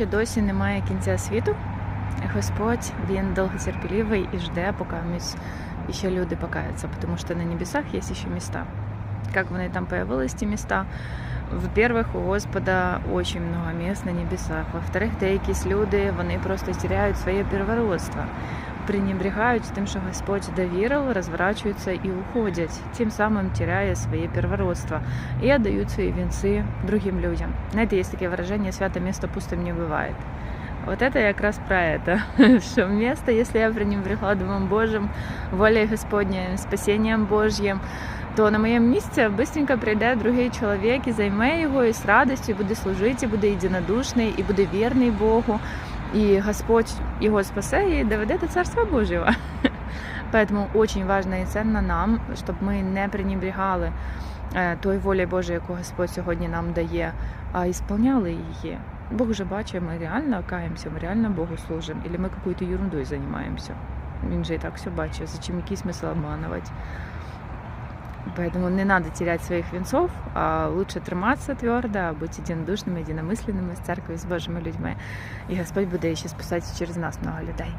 ще досі немає кінця світу. Господь він довготерпеливий і жде, поки місь ще люди покаються, тому що на небесах є ще міста. Як вони там появились, ті міста? Во-первых, у Господа очень много мест на небесах. Во-вторых, деякісь люди вони просто теряють своє первородство, пренебрігають тим, що Господь довірив, розворачуються і уходять, тим самим теряя своє первородство і віддають свої вінці другим людям. Знаєте, є таке вираження «свято место пустым не бывает». Вот это якраз про это, что место, если я пренебрегла Домом Божьим, волей Господньою, спасінням Божьим, то на моєму місці быстренько прийде другий чоловік і займе його і з радістю і буде служити, і буде єдинодушний, і буде вірний Богу. І Господь його спасе і доведе до Царства Божьего. Поэтому очень важно і ценно нам, щоб ми не пренебрегали е, той волі Божої, яку Господь сьогодні нам дає, а ісполняли її. Бог вже бачить, ми реально каємося, ми реально Богу служимо, або ми якоюсь ерундою займаємося. Він же і так все бачить, зачем який смисл обманувати. Поэтому не надо терять своих венцов, а лучше триматися твердо, быть единодушными, единомысленными с церковью, с Божими людьми. І Господь буде ще спасати через нас много людей.